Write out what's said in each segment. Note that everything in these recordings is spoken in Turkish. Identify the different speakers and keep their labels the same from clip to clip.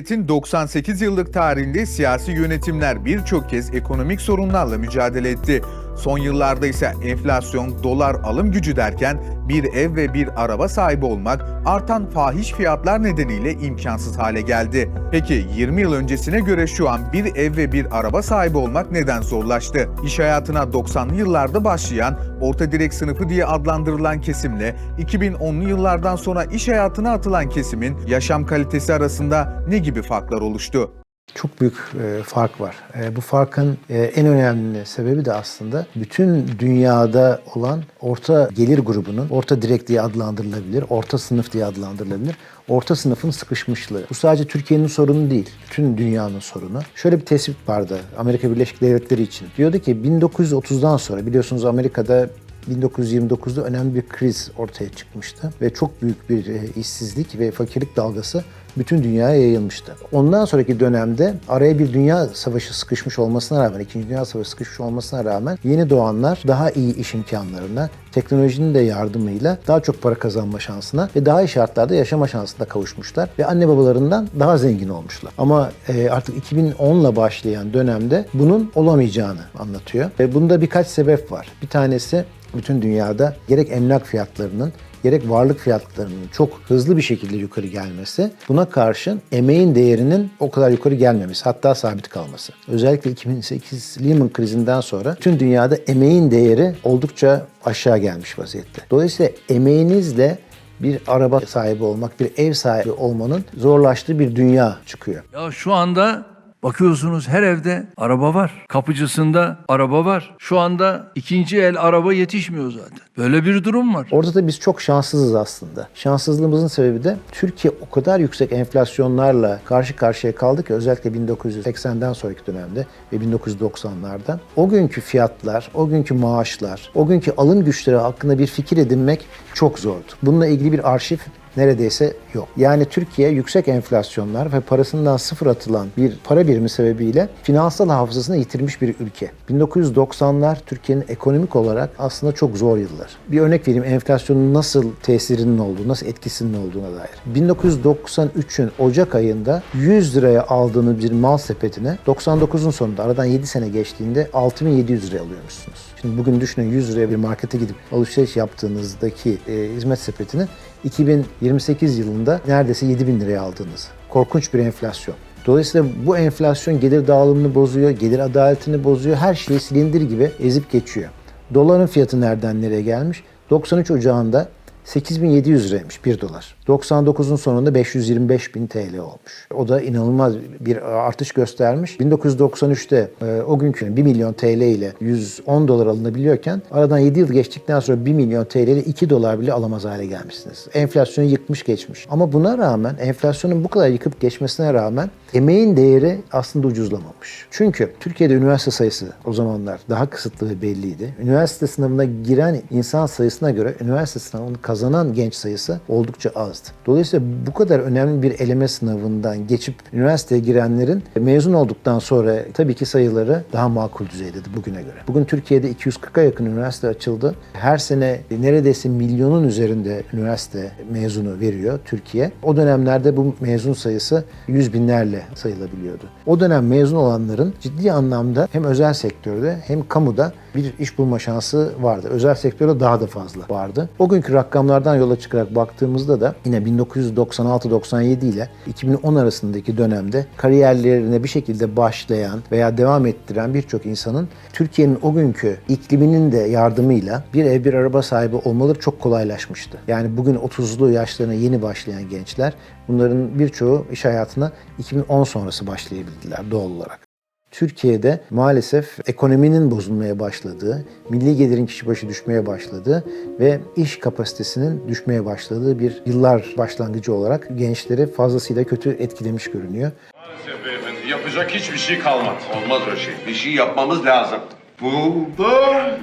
Speaker 1: Cumhuriyet'in 98 yıllık tarihinde siyasi yönetimler birçok kez ekonomik sorunlarla mücadele etti. Son yıllarda ise enflasyon, dolar alım gücü derken bir ev ve bir araba sahibi olmak artan fahiş fiyatlar nedeniyle imkansız hale geldi. Peki 20 yıl öncesine göre şu an bir ev ve bir araba sahibi olmak neden zorlaştı? İş hayatına 90'lı yıllarda başlayan orta direk sınıfı diye adlandırılan kesimle 2010'lu yıllardan sonra iş hayatına atılan kesimin yaşam kalitesi arasında ne gibi farklar oluştu?
Speaker 2: Çok büyük e, fark var. E, bu farkın e, en önemli sebebi de aslında bütün dünyada olan orta gelir grubunun orta direk diye adlandırılabilir, orta sınıf diye adlandırılabilir. Orta sınıfın sıkışmışlığı. Bu sadece Türkiye'nin sorunu değil, bütün dünyanın sorunu. Şöyle bir tespit vardı Amerika Birleşik Devletleri için. Diyordu ki 1930'dan sonra biliyorsunuz Amerika'da 1929'da önemli bir kriz ortaya çıkmıştı ve çok büyük bir e, işsizlik ve fakirlik dalgası bütün dünyaya yayılmıştı. Ondan sonraki dönemde araya bir dünya savaşı sıkışmış olmasına rağmen, ikinci dünya savaşı sıkışmış olmasına rağmen yeni doğanlar daha iyi iş imkanlarına, teknolojinin de yardımıyla daha çok para kazanma şansına ve daha iyi şartlarda yaşama şansına kavuşmuşlar ve anne babalarından daha zengin olmuşlar. Ama e, artık 2010 ile başlayan dönemde bunun olamayacağını anlatıyor. Ve bunda birkaç sebep var. Bir tanesi bütün dünyada gerek emlak fiyatlarının gerek varlık fiyatlarının çok hızlı bir şekilde yukarı gelmesi, buna karşın emeğin değerinin o kadar yukarı gelmemesi, hatta sabit kalması. Özellikle 2008 Lehman krizinden sonra tüm dünyada emeğin değeri oldukça aşağı gelmiş vaziyette. Dolayısıyla emeğinizle bir araba sahibi olmak, bir ev sahibi olmanın zorlaştığı bir dünya çıkıyor.
Speaker 3: Ya şu anda bakıyorsunuz her evde araba var. Kapıcısında araba var. Şu anda ikinci el araba yetişmiyor zaten. Böyle bir durum var.
Speaker 2: Orada da biz çok şanssızız aslında. Şanssızlığımızın sebebi de Türkiye o kadar yüksek enflasyonlarla karşı karşıya kaldı ki özellikle 1980'den sonraki dönemde ve 1990'larda o günkü fiyatlar, o günkü maaşlar, o günkü alım güçleri hakkında bir fikir edinmek çok zordu. Bununla ilgili bir arşiv neredeyse yok. Yani Türkiye yüksek enflasyonlar ve parasından sıfır atılan bir para birimi sebebiyle finansal hafızasını yitirmiş bir ülke. 1990'lar Türkiye'nin ekonomik olarak aslında çok zor yıllar. Bir örnek vereyim enflasyonun nasıl tesirinin olduğu, nasıl etkisinin olduğuna dair. 1993'ün Ocak ayında 100 liraya aldığınız bir mal sepetine 99'un sonunda aradan 7 sene geçtiğinde 6700 liraya alıyormuşsunuz. Şimdi bugün düşünün 100 liraya bir markete gidip alışveriş yaptığınızdaki e, hizmet sepetini 2028 yılında neredeyse 7000 liraya aldığınız. Korkunç bir enflasyon. Dolayısıyla bu enflasyon gelir dağılımını bozuyor, gelir adaletini bozuyor, her şeyi silindir gibi ezip geçiyor. Doların fiyatı nereden nereye gelmiş? 93 Ocağı'nda 8700 liraymış 1 dolar. 99'un sonunda 525 bin TL olmuş. O da inanılmaz bir artış göstermiş. 1993'te e, o günkü 1 milyon TL ile 110 dolar alınabiliyorken aradan 7 yıl geçtikten sonra 1 milyon TL ile 2 dolar bile alamaz hale gelmişsiniz. Enflasyonu yıkmış geçmiş. Ama buna rağmen enflasyonun bu kadar yıkıp geçmesine rağmen emeğin değeri aslında ucuzlamamış. Çünkü Türkiye'de üniversite sayısı o zamanlar daha kısıtlı ve belliydi. Üniversite sınavına giren insan sayısına göre üniversite sınavını kazanan genç sayısı oldukça azdı. Dolayısıyla bu kadar önemli bir eleme sınavından geçip üniversiteye girenlerin mezun olduktan sonra tabii ki sayıları daha makul düzeydeydi bugüne göre. Bugün Türkiye'de 240'a yakın üniversite açıldı. Her sene neredeyse milyonun üzerinde üniversite mezunu veriyor Türkiye. O dönemlerde bu mezun sayısı yüz binlerle sayılabiliyordu. O dönem mezun olanların ciddi anlamda hem özel sektörde hem kamuda bir iş bulma şansı vardı. Özel sektörde daha da fazla vardı. O günkü rakamlardan yola çıkarak baktığımızda da yine 1996-97 ile 2010 arasındaki dönemde kariyerlerine bir şekilde başlayan veya devam ettiren birçok insanın Türkiye'nin o günkü ikliminin de yardımıyla bir ev bir araba sahibi olmaları çok kolaylaşmıştı. Yani bugün 30'lu yaşlarına yeni başlayan gençler bunların birçoğu iş hayatına 2010 sonrası başlayabildiler doğal olarak. Türkiye'de maalesef ekonominin bozulmaya başladığı, milli gelirin kişi başı düşmeye başladığı ve iş kapasitesinin düşmeye başladığı bir yıllar başlangıcı olarak gençleri fazlasıyla kötü etkilemiş görünüyor.
Speaker 4: Maalesef beyefendi yapacak hiçbir şey kalmadı. Olmaz o şey. Bir şey yapmamız lazım. Buldum.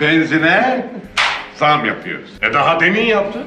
Speaker 4: Benzine zam yapıyoruz. E daha demin yaptın.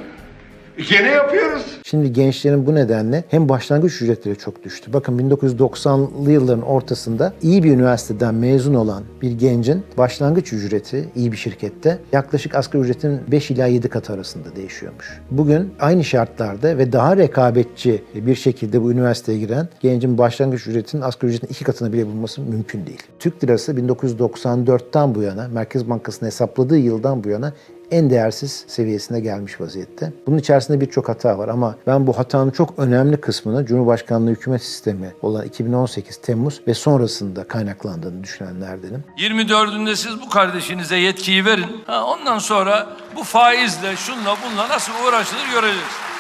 Speaker 4: Gene yapıyoruz.
Speaker 2: Şimdi gençlerin bu nedenle hem başlangıç ücretleri çok düştü. Bakın 1990'lı yılların ortasında iyi bir üniversiteden mezun olan bir gencin başlangıç ücreti iyi bir şirkette yaklaşık asgari ücretin 5 ila 7 katı arasında değişiyormuş. Bugün aynı şartlarda ve daha rekabetçi bir şekilde bu üniversiteye giren gencin başlangıç ücretinin asgari ücretin iki katını bile bulması mümkün değil. Türk lirası 1994'ten bu yana Merkez Bankası'nın hesapladığı yıldan bu yana en değersiz seviyesine gelmiş vaziyette. Bunun içerisinde birçok hata var ama ben bu hatanın çok önemli kısmını Cumhurbaşkanlığı hükümet sistemi olan 2018 Temmuz ve sonrasında kaynaklandığını düşünenlerdenim.
Speaker 3: 24'ünde siz bu kardeşinize yetkiyi verin. Ha, ondan sonra bu faizle şunla bunla nasıl uğraşılır göreceğiz.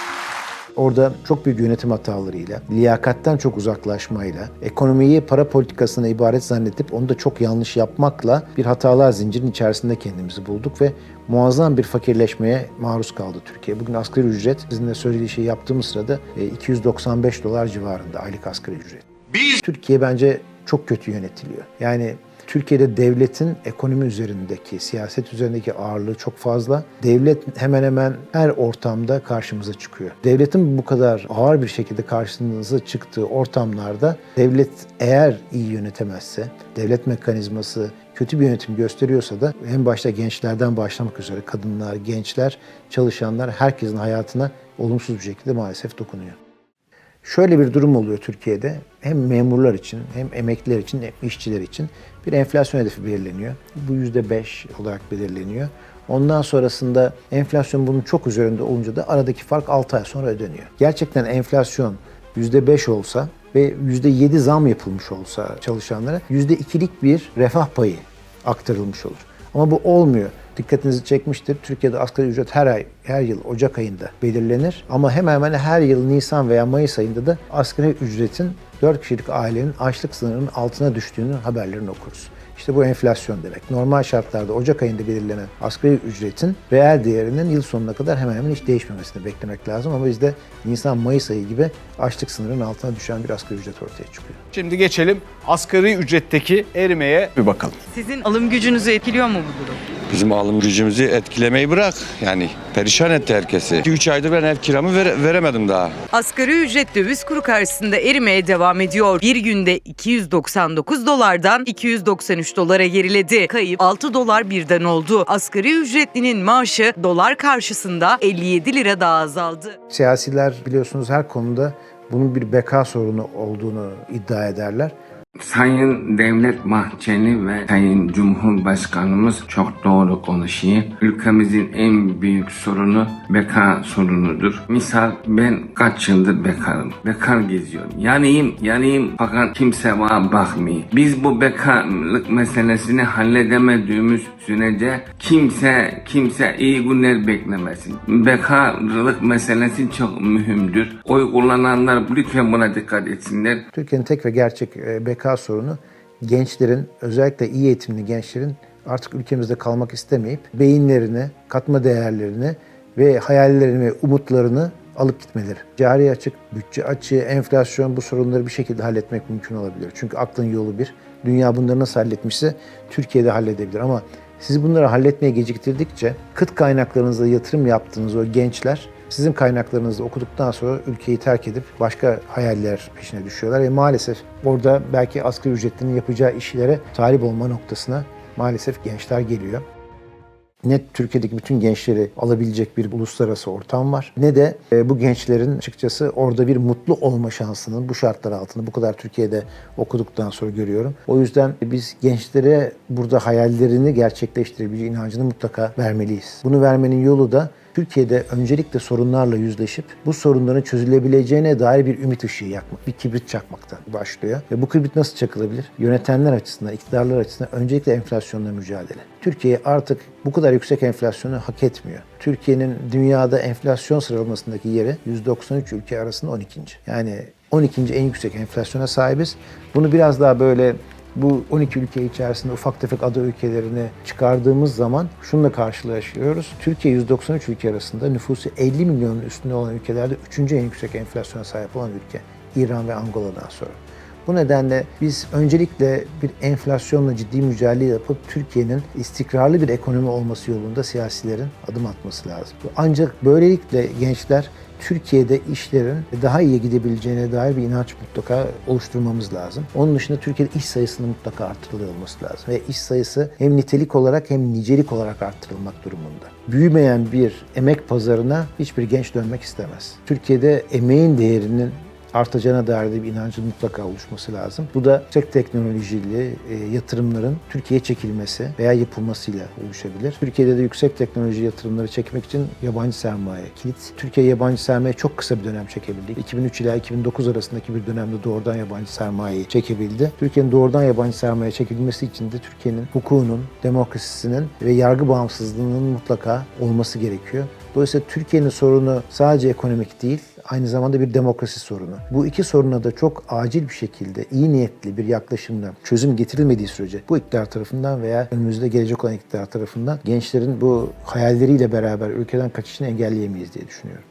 Speaker 2: Orada çok büyük yönetim hatalarıyla, liyakatten çok uzaklaşmayla, ekonomiyi para politikasına ibaret zannedip onu da çok yanlış yapmakla bir hatalar zincirinin içerisinde kendimizi bulduk ve muazzam bir fakirleşmeye maruz kaldı Türkiye. Bugün asgari ücret, sizin de söylediği şeyi yaptığımız sırada e, 295 dolar civarında aylık asgari ücret.
Speaker 4: Biz
Speaker 2: Türkiye bence çok kötü yönetiliyor. Yani Türkiye'de devletin ekonomi üzerindeki, siyaset üzerindeki ağırlığı çok fazla. Devlet hemen hemen her ortamda karşımıza çıkıyor. Devletin bu kadar ağır bir şekilde karşınıza çıktığı ortamlarda devlet eğer iyi yönetemezse, devlet mekanizması kötü bir yönetim gösteriyorsa da en başta gençlerden başlamak üzere kadınlar, gençler, çalışanlar herkesin hayatına olumsuz bir şekilde maalesef dokunuyor. Şöyle bir durum oluyor Türkiye'de. Hem memurlar için hem emekliler için hem işçiler için bir enflasyon hedefi belirleniyor. Bu %5 olarak belirleniyor. Ondan sonrasında enflasyon bunun çok üzerinde olunca da aradaki fark 6 ay sonra ödeniyor. Gerçekten enflasyon %5 olsa ve %7 zam yapılmış olsa çalışanlara %2'lik bir refah payı aktarılmış olur. Ama bu olmuyor. Dikkatinizi çekmiştir. Türkiye'de asgari ücret her ay, her yıl Ocak ayında belirlenir. Ama hemen hemen her yıl Nisan veya Mayıs ayında da asgari ücretin 4 kişilik ailenin açlık sınırının altına düştüğünü haberlerini okuruz. İşte bu enflasyon demek. Normal şartlarda Ocak ayında belirlenen asgari ücretin reel değerinin yıl sonuna kadar hemen hemen hiç değişmemesini beklemek lazım. Ama bizde Nisan-Mayıs ayı gibi açlık sınırının altına düşen bir asgari ücret ortaya çıkıyor.
Speaker 5: Şimdi geçelim asgari ücretteki erimeye bir bakalım.
Speaker 6: Sizin alım gücünüzü etkiliyor mu bu durum?
Speaker 7: Bizim alım gücümüzü etkilemeyi bırak. Yani perişan etti herkesi. 2-3 aydır ben ev kiramı vere- veremedim daha.
Speaker 6: Asgari ücret döviz kuru karşısında erimeye devam ediyor. Bir günde 299 dolardan 293 dolara geriledi. Kayıp 6 dolar birden oldu. Asgari ücretlinin maaşı dolar karşısında 57 lira daha azaldı.
Speaker 2: Siyasiler biliyorsunuz her konuda bunun bir beka sorunu olduğunu iddia ederler.
Speaker 8: Sayın Devlet Bahçeli ve Sayın Cumhurbaşkanımız çok doğru konuşuyor. Ülkemizin en büyük sorunu beka sorunudur. Misal ben kaç yıldır bekarım. Bekar geziyorum. Yanayım, yanayım fakat kimse bana bakmıyor. Biz bu bekarlık meselesini halledemediğimiz sürece kimse kimse iyi günler beklemesin. Bekarlık meselesi çok mühimdir. Oy kullananlar lütfen buna dikkat etsinler.
Speaker 2: Türkiye'nin tek ve gerçek e, beka sorunu gençlerin, özellikle iyi eğitimli gençlerin artık ülkemizde kalmak istemeyip beyinlerini, katma değerlerini ve hayallerini ve umutlarını alıp gitmeleri. Cari açık, bütçe açığı, enflasyon bu sorunları bir şekilde halletmek mümkün olabilir. Çünkü aklın yolu bir. Dünya bunları nasıl halletmişse Türkiye'de halledebilir ama siz bunları halletmeye geciktirdikçe kıt kaynaklarınıza yatırım yaptığınız o gençler sizin kaynaklarınızı okuduktan sonra ülkeyi terk edip başka hayaller peşine düşüyorlar ve maalesef orada belki asgari ücretlinin yapacağı işlere talip olma noktasına maalesef gençler geliyor. Ne Türkiye'deki bütün gençleri alabilecek bir uluslararası ortam var ne de e, bu gençlerin açıkçası orada bir mutlu olma şansının bu şartlar altında bu kadar Türkiye'de okuduktan sonra görüyorum. O yüzden biz gençlere burada hayallerini gerçekleştirebileceği inancını mutlaka vermeliyiz. Bunu vermenin yolu da Türkiye'de öncelikle sorunlarla yüzleşip bu sorunların çözülebileceğine dair bir ümit ışığı yakmak, bir kibrit çakmaktan başlıyor. Ve bu kibrit nasıl çakılabilir? Yönetenler açısından, iktidarlar açısından öncelikle enflasyonla mücadele. Türkiye artık bu kadar yüksek enflasyonu hak etmiyor. Türkiye'nin dünyada enflasyon sıralamasındaki yeri 193 ülke arasında 12. Yani 12. en yüksek enflasyona sahibiz. Bunu biraz daha böyle bu 12 ülke içerisinde ufak tefek ada ülkelerini çıkardığımız zaman şununla karşılaşıyoruz. Türkiye 193 ülke arasında nüfusu 50 milyonun üstünde olan ülkelerde 3. en yüksek enflasyona sahip olan ülke. İran ve Angola'dan sonra. Bu nedenle biz öncelikle bir enflasyonla ciddi mücadele yapıp Türkiye'nin istikrarlı bir ekonomi olması yolunda siyasilerin adım atması lazım. Ancak böylelikle gençler Türkiye'de işlerin daha iyi gidebileceğine dair bir inanç mutlaka oluşturmamız lazım. Onun dışında Türkiye'de iş sayısının mutlaka artırılıyor olması lazım. Ve iş sayısı hem nitelik olarak hem nicelik olarak artırılmak durumunda. Büyümeyen bir emek pazarına hiçbir genç dönmek istemez. Türkiye'de emeğin değerinin artacağına dair de bir inancın mutlaka oluşması lazım. Bu da yüksek teknolojili e, yatırımların Türkiye'ye çekilmesi veya yapılmasıyla oluşabilir. Türkiye'de de yüksek teknoloji yatırımları çekmek için yabancı sermaye kilit. Türkiye yabancı sermaye çok kısa bir dönem çekebildi. 2003 ila 2009 arasındaki bir dönemde doğrudan yabancı sermayeyi çekebildi. Türkiye'nin doğrudan yabancı sermaye çekilmesi için de Türkiye'nin hukukunun, demokrasisinin ve yargı bağımsızlığının mutlaka olması gerekiyor. Dolayısıyla Türkiye'nin sorunu sadece ekonomik değil, aynı zamanda bir demokrasi sorunu. Bu iki soruna da çok acil bir şekilde iyi niyetli bir yaklaşımla çözüm getirilmediği sürece bu iktidar tarafından veya önümüzde gelecek olan iktidar tarafından gençlerin bu hayalleriyle beraber ülkeden kaçışını engelleyemeyiz diye düşünüyorum.